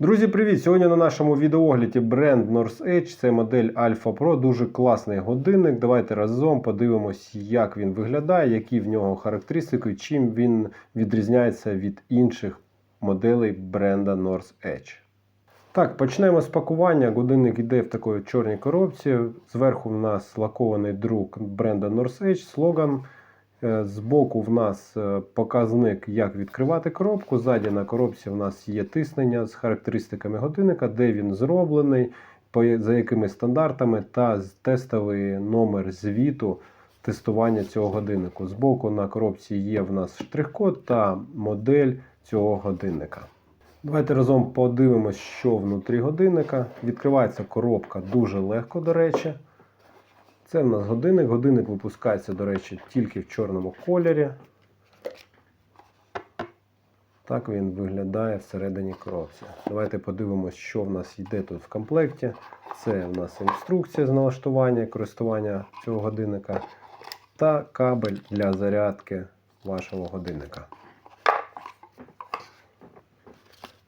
Друзі, привіт! Сьогодні на нашому відеогляді бренд North Edge. Це модель Alpha Pro, дуже класний годинник. Давайте разом подивимось, як він виглядає, які в нього характеристики, чим він відрізняється від інших моделей бренда North Edge. Так, почнемо з пакування. Годинник йде в такій чорній коробці. Зверху в нас лакований друк бренда North Edge, слоган. Е, Збоку в нас е, показник, як відкривати коробку. Ззаді на коробці в нас є тиснення з характеристиками годинника, де він зроблений, за якими стандартами та тестовий номер звіту тестування цього годиннику. Збоку на коробці є в нас штрих-код та модель цього годинника. Давайте разом подивимось, що внутрі годинника. Відкривається коробка дуже легко, до речі. Це в нас годинник. Годинник випускається, до речі, тільки в чорному кольорі. Так він виглядає всередині коробці. Давайте подивимось, що в нас йде тут в комплекті. Це в нас інструкція з налаштування, користування цього годинника та кабель для зарядки вашого годинника.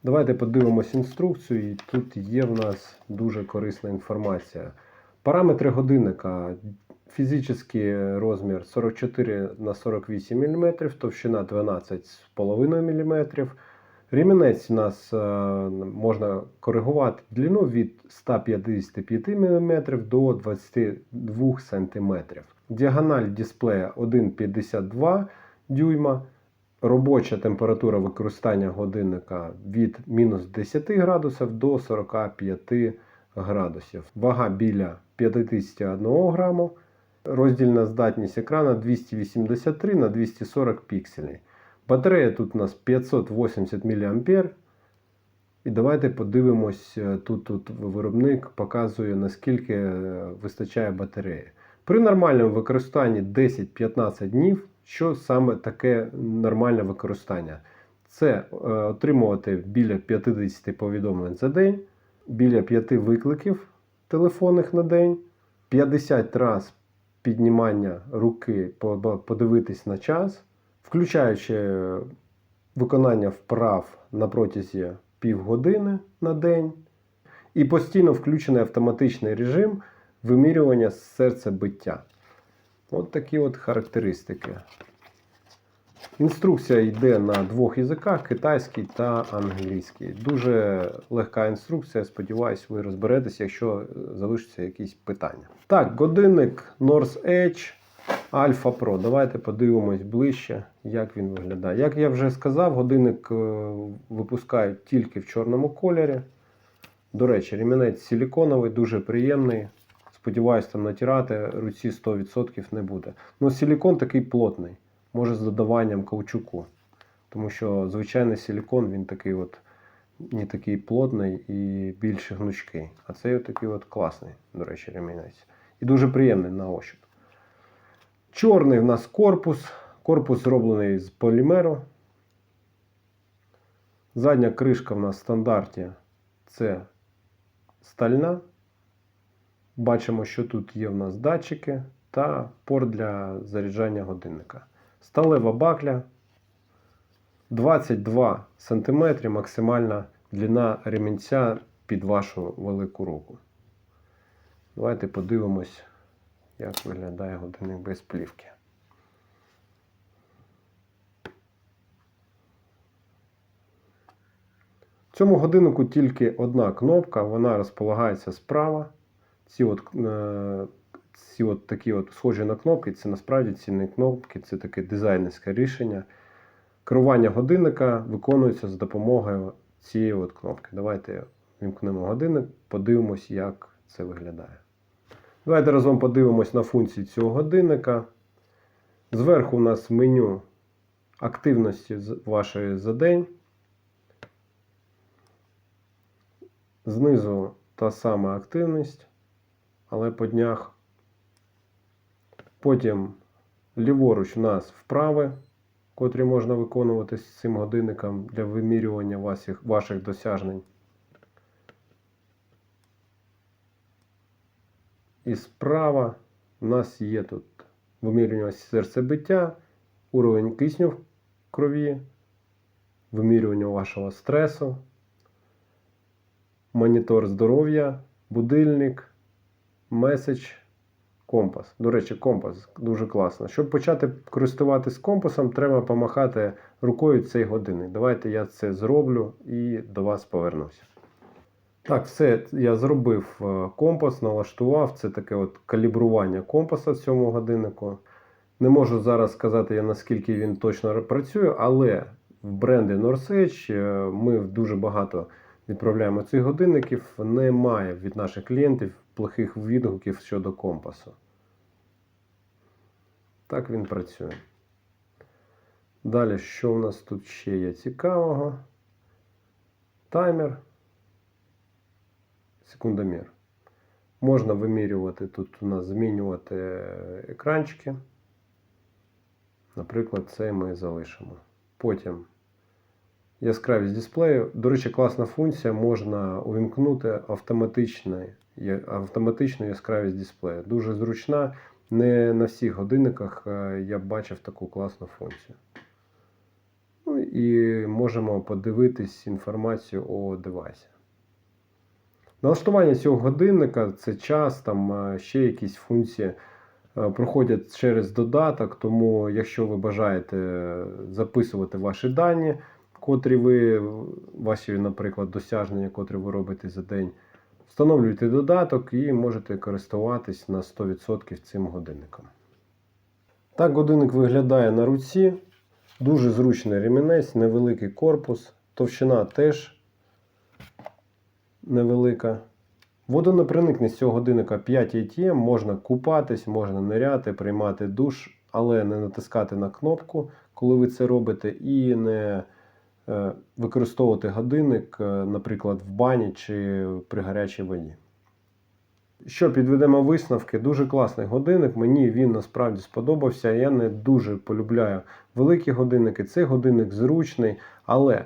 Давайте подивимось інструкцію. І тут є в нас дуже корисна інформація. Параметри годинника. Фізичний розмір 44 на 48 мм, товщина 12,5 мм. Ремінець у нас е, можна коригувати длину від 155 мм до 22 см. Діагональ дисплея 1,52 дюйма. Робоча температура використання годинника від мінус 10 градусів до 45 градусів. Вага біля 51 граму. Роздільна здатність екрана 283 на 240 пікселей. Батарея тут у нас 580 мА. І давайте подивимось, е, тут, тут виробник показує, наскільки е, вистачає батареї. При нормальному використанні 10-15 днів, що саме таке нормальне використання? Це е, отримувати біля 50 повідомлень за день, біля 5 викликів телефонних на день, 50 раз піднімання руки, по- подивитись на час, включаючи виконання вправ на протязі півгодини на день, і постійно включений автоматичний режим вимірювання серцебиття. От такі от характеристики. Інструкція йде на двох язиках: китайський та англійський. Дуже легка інструкція. Сподіваюсь, ви розберетеся, якщо е, залишаться якісь питання. Так, годинник North Edge Alpha Pro. Давайте подивимось ближче, як він виглядає. Як я вже сказав, годинник е, випускають тільки в чорному кольорі. До речі, ремінець силіконовий, дуже приємний. Сподіваюсь, там натирати руці 100% не буде. Ну, силікон такий плотний, може з додаванням каучуку. Тому що звичайний силікон він такий от не такий плотний і більш гнучкий. А цей от такий от класний, до речі, ремінець. І дуже приємний на ощуп. Чорний в нас корпус. Корпус зроблений з полімеру. Задня кришка в нас в стандарті це стальна. Бачимо, що тут є в нас датчики та порт для заряджання годинника. Сталева бакля 22 см максимальна длина ремінця під вашу велику руку. Давайте подивимось, як виглядає годинник без плівки. В цьому годиннику тільки одна кнопка, вона розполагається справа. Ці от, е, ці от такі от схожі на кнопки, це насправді ці не кнопки, це таке дизайнерське рішення. Керування годинника виконується за допомогою цієї от кнопки. Давайте вімкнемо годинник, подивимось, як це виглядає. Давайте разом подивимось на функції цього годинника. Зверху у нас меню активності вашої за день. Знизу та сама активність, але по днях. Потім ліворуч у нас вправи, котрі можна виконувати з цим годинником для вимірювання ваших, ваших досягнень. І справа у нас є тут вимірювання серцебиття, уровень кисню в крові, вимірювання вашого стресу. монітор здоров'я, будильник, меседж, компас. До речі, компас дуже класно. Щоб почати користуватись компасом, треба помахати рукою цей годинник. Давайте я це зроблю і до вас повернуся. Так, все, я зробив е, компас, налаштував. Це таке от калібрування компаса в цьому годиннику. Не можу зараз сказати, наскільки він точно працює, але в бренді Norsage е, ми дуже багато відправляємо цих годинників. Немає від наших клієнтів плохих відгуків щодо компасу. Так він працює. Далі, що у нас тут ще є цікавого? Таймер. Секундомір. Можна вимірювати тут у нас змінювати екранчики. Наприклад, цей ми залишимо. Потім яскравість дисплею. До речі, класна функція, можна увімкнути автоматичну, автоматичну яскравість дисплею. Дуже зручна. Не на всіх годинниках е, я бачив таку класну функцію. Ну і можемо подивитись інформацію о девайсі. Налаштування цього годинника це час, там е, ще якісь функції е, проходять через додаток. Тому, якщо ви бажаєте записувати ваші дані, котрі ви, ваші, наприклад, досягнення, котрі ви робите за день, встановлюйте додаток і можете користуватись на 100% цим годинником. Так годинник виглядає на руці. Дуже зручний ремінець, невеликий корпус, товщина теж невелика. Водонепроникність цього годинника 5 ATM, можна купатись, можна ниряти, приймати душ, але не натискати на кнопку, коли ви це робите, і не використовувати годинник, е, наприклад, в бані чи при гарячій воді. Що підведемо висновки? Дуже класний годинник. Мені він насправді сподобався. Я не дуже полюбляю великі годинники. Цей годинник зручний, але.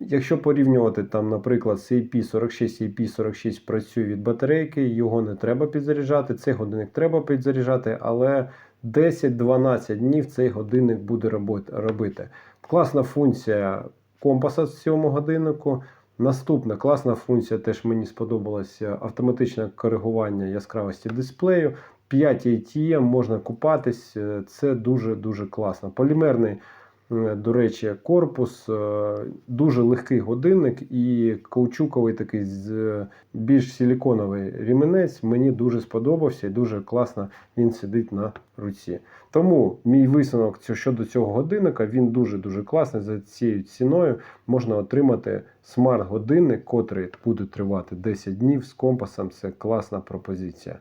Якщо порівнювати, там, наприклад, CP46 CP46 працює від батарейки, його не треба підзаряджати, цей годинник треба підзаряджати, але 10-12 днів цей годинник буде робити. Класна функція компаса з цьому годиннику. Наступна класна функція, теж мені сподобалася автоматичне коригування яскравості дисплею. 5 ATM, можна купатись, це дуже-дуже класно. Полімерний Е, до речі, корпус е, дуже легкий годинник і каучуковий такий більш силіконовий ріменець мені дуже сподобався і дуже класно він сидить на руці. Тому мій висновок щодо цього годинника він дуже-дуже класний. За цією ціною можна отримати смарт-годинник, котрий буде тривати 10 днів з компасом. Це класна пропозиція.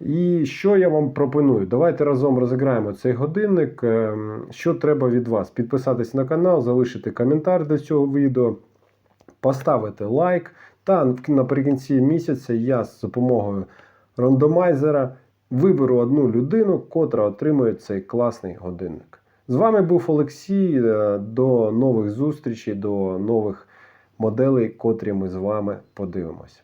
І що я вам пропоную? Давайте разом розіграємо цей годинник. Ем, що треба від вас? Підписатись на канал, залишити коментар до цього відео, поставити лайк. Та наприкінці місяця я з допомогою рандомайзера виберу одну людину, котра отримує цей класний годинник. З вами був Олексій. Е, до нових зустрічей, до нових моделей, котрі ми з вами подивимося.